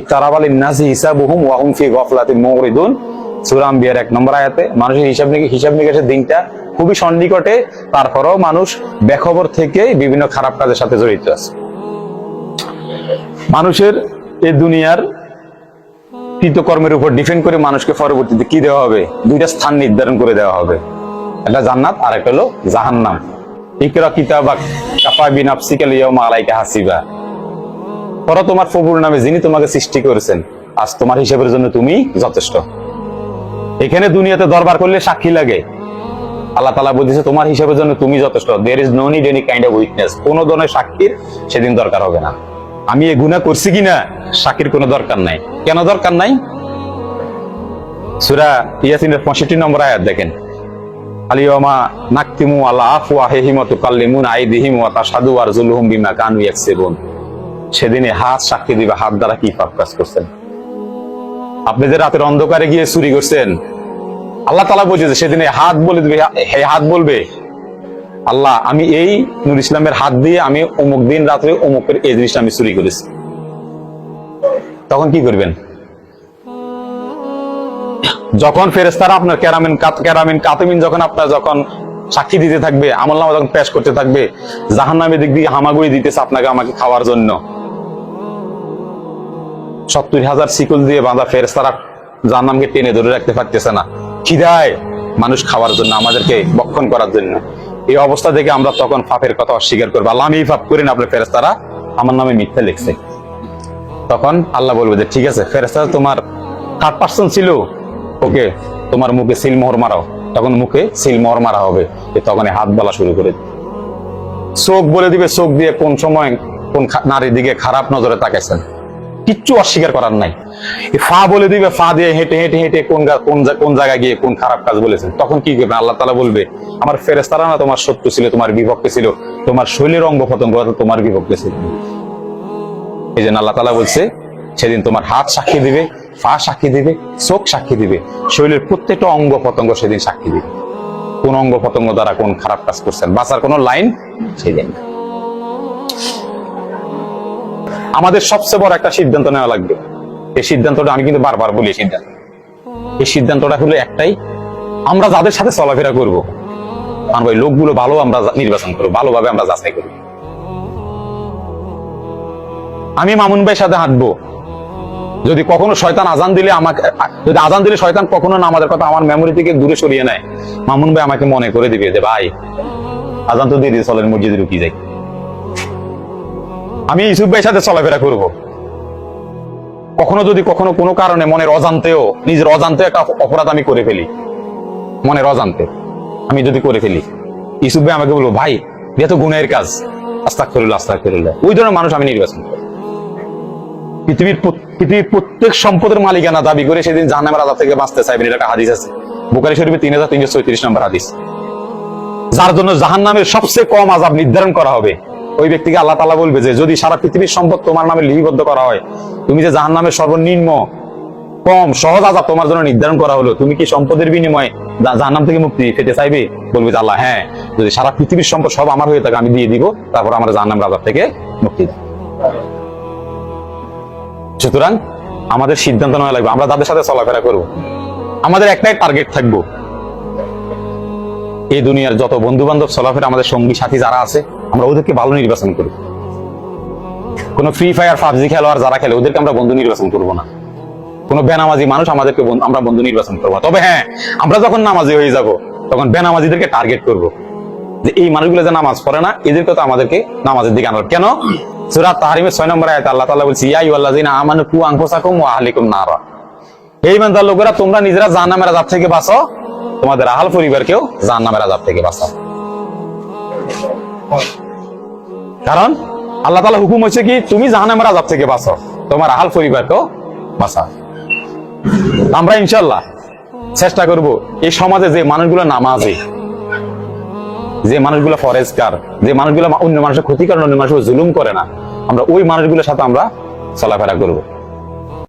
ইকতারাবাল ইন্নাসি হিসাবুহুম ফি মুরিদুন সূরা আম্বিয়ার এক নম্বর আয়াতে মানুষের হিসাব হিসাব দিনটা খুবই সন্নিকটে। তারপরেও মানুষ বেখবর থেকে বিভিন্ন খারাপ কাজের সাথে জড়িত আছে। মানুষের এই দুনিয়ার কৃতকর্মের উপর ডিপেন্ড করে মানুষকে পরবর্তীতে কি দেওয়া হবে? দুইটা স্থান নির্ধারণ করে দেওয়া হবে। একটা জান্নাত আর একটা হলো জাহান্নাম। ইকরা কিতাবা কাফা বিনাফসিকা লিয়াউমা আলাইকা হাসিবা। পর তোমার প্রভুর নামে যিনি তোমাকে সৃষ্টি করেছেন। আজ তোমার হিসেবের জন্য তুমি যথেষ্ট। এখানে দুনিয়াতে দরবার করলে সাক্ষী লাগে। আল্লাহ তালা তোমার জন্য তুমি যথেষ্ট। There is no need any kind of witness কোন ধরনের সাক্ষীর সেদিন দরকার হবে না। আমি এ গুণা করছি সাক্ষীর কোনো দরকার নাই। কেন দরকার নাই? সুরা ইয়াসিনের পঁয়ষট্টি নম্বর আয়াত দেখেন। আলিয়মা নাকতিমু আল্লাহ আফু আহেহিম তুকাল্লিমুন আইদিহিম ওয়া তাশহাদু আরজুলুহুম বিমা কানু ইয়াকসিবুন। সেদিনে হাত সাক্ষী দিবে, হাত দ্বারা কি পাপ কাজ করছেন? আপনি যে রাতের অন্ধকারে গিয়ে চুরি করছেন, আল্লাহ তালা বলছে যে সেদিনে হাত বলে দিবে, হে হাত বলবে। আল্লাহ, আমি এই নুর ইসলামের হাত দিয়ে আমি অমুক দিন রাত্রে অমুকের এই জিনিসটা আমি চুরি করেছি। তখন কি করবেন? যখন ফেরেস্তারা আপনার ক্যারামিন ক্যারামিন, কাতেমিন যখন আপনার যখন সাক্ষী দিতে থাকবে, আমল নামা যখন পেশ করতে থাকবে জাহান নামে দিক দিয়ে হামাগুড়ি দিতেছে আপনাকে আমাকে খাওয়ার জন্য। সত্তর হাজার শিকল দিয়ে বাঁধা ফেরেস্তারা জাহান্নামকে টেনে ধরে রাখতে পারতেছে না। খিদায় মানুষ খাওয়ার জন্য, আমাদেরকে বক্ষণ করার জন্য। এই অবস্থা থেকে আমরা তখন পাপের কথা অস্বীকার করব। আল্লাহ, আমি এই পাপ করি না আপনার ফেরেস্তারা আমার নামে মিথ্যা লিখছে। তখন আল্লাহ বলবে যে, ঠিক আছে ফেরেস্তারা তোমার থার্ড পার্সন ছিল। ওকে, তোমার মুখে সিলমোহর মারাও। তখন মুখে সিলমোহর মারা হবে। তখন হাত বলা শুরু করে। চোখ বলে দিবে, চোখ দিয়ে কোন সময় কোন নারীর দিকে খারাপ নজরে তাকাইছেন। কিচ্ছু অস্বীকার করার নাই। ফা বলে দিবে, ফা দিয়ে হেঁটে হেঁটে হেঁটে কোন কোন জায়গায় গিয়ে কোন খারাপ কাজ বলেছেন। তখন কি করবে? আল্লাহ তালা বলবে, আমার ফেরেস্তারা না তোমার শত্রু ছিল, তোমার বিভক্তি ছিল। তোমার শৈলীর অঙ্গ প্রত্যঙ্গ তোমার বিভক্তি ছিল। এই জন্য আল্লাহ তালা বলছে, সেদিন তোমার হাত সাক্ষী দিবে পা সাক্ষী দিবে, চোখ সাক্ষী দিবে। শরীরের প্রত্যেকটা অঙ্গ প্রত্যঙ্গ সেদিন সাক্ষী দিবে। কোন অঙ্গ প্রত্যঙ্গ দ্বারা কোন খারাপ কাজ করছেন? বাঁচার কোন লাইন সেদিন আমাদের সবচেয়ে বড় একটা সিদ্ধান্ত নেওয়া লাগবে। এই সিদ্ধান্তটা আমি কিন্তু বারবার বলি সিদ্ধান্ত। এই সিদ্ধান্তটা হলো একটাই, আমরা যাদের সাথে চলাফেরা করব আমরা ওই লোকগুলো ভালো আমরা নির্বাচন করব, ভালোভাবে আমরা যাচাই করব। আমি মামুন ভাইয়ের সাথে হাঁটবো। যদি কখনো শয়তান আজান দিলে আমাকে যদি আজান দিলে শয়তান কখনো না আমাদের কথা আমার মেমোরি থেকে দূরে সরিয়ে নেয়, মামুন ভাই আমাকে মনে করে দিবে যে, ভাই, আজান তো দিয়ে দিয়ে চলেন মসজিদে ঢুকিয়ে যাই। আমি ইসুফ ভাইয়ের সাথে চলাফেরা করব। কখনো যদি কখনো কোনো কারণে মনের অজান্তেও নিজের অজান্তে একটা অপরাধ আমি করে ফেলি। মনের অজান্তে। আমি যদি করে ফেলি। ইসুফ ভাই আমাকে বলব ভাই এটা তো গুণের কাজ। আস্তাক ফেরুল্লাহ আস্তাক ফেরুল্লাহ ওই ধরনের মানুষ আমি নির্বাচন করি। পৃথিবীর পৃথিবীর প্রত্যেক সম্পদের মালিকানা দাবি করে সেদিন জাহান্নামের আজাব থেকে বাঁচতে চাইবেন এটা একটা হাদিস আছে। বুকারি শরীফে তিন হাজার তিনশো ছয়ত্রিশ নম্বর হাদিস। যার জন্য জাহান্নামের সবচেয়ে কম আজাব নির্ধারণ করা হবে। ওই ব্যক্তিকে আল্লাহ তালা বলবে যে, যদি সারা পৃথিবীর সম্পদ তোমার নামে লিপিবদ্ধ করা হয়, তুমি যে জাহান্নামের সর্বনিম্ন, কম, সহজ আজাব তোমার জন্য নির্ধারণ করা হলো, তুমি কি সম্পদের বিনিময়ে জাহান্নাম থেকে মুক্তি পেতে চাইবে? বলবে যে, আল্লাহ হ্যাঁ যদি সারা পৃথিবীর সম্পদ সব আমার হয়ে থাকে, আমি দিয়ে দিব, তারপর আমার জাহান্নামের আজাব থেকে মুক্তি সুতরাং আমাদের সিদ্ধান্ত নেওয়া লাগবে, আমরা যাদের সাথে চলাফেরা করব, আমাদের একটাই টার্গেট থাকব। এই দুনিয়ার যত বন্ধু বান্ধব চলাফেরা, আমাদের সঙ্গী সাথী যারা আছে আমরা ওদেরকে ভালো নির্বাচন করব কোনো ফ্রি ফায়ার পাবজি খেলোয়াড় যারা খেলে, ওদেরকে আমরা বন্ধু নির্বাচন করব না। কোনো বেনামাজি মানুষ আমাদেরকে আমরা বন্ধু নির্বাচন করব তবে হ্যাঁ আমরা যখন নামাজি হয়ে যাব, তখন বেনামাজিদেরকে টার্গেট করব। যে এই মানুষগুলো যে নামাজ পড়ে না, এদেরকে তো আমাদেরকে নামাজের দিকে আনার কেন? সুরা তাহারিমের ছয় নম্বর আয়াত আল্লাহ তাআলা বলছে, ইয়া আইয়ুহাল্লাযিনা আমানু কু আনফুসাকুম ওয়া আহলিকুম নারা। এই ইমানদার লোকেরা, তোমরা নিজেরা জাহান্নামের আযাব থেকে বাঁচো, তোমাদের আহাল পরিবারকেও জাহান্নামের আযাব থেকে বাঁচাও। কারণ আল্লাহ তালা হুকুম হচ্ছে কি, তুমি জাহানামের আজাব থেকে বাঁচো। তোমার আহাল পরিবারকেও বাঁচাও। আমরা ইনশাল্লাহ চেষ্টা করব এই সমাজে যে মানুষগুলো নামাজে, যে মানুষগুলো ফরেস্টকার যে মানুষগুলো অন্য মানুষের ক্ষতি করে অন্য মানুষের জুলুম করে না, আমরা ওই মানুষগুলোর সাথে আমরা চলাফেরা করব।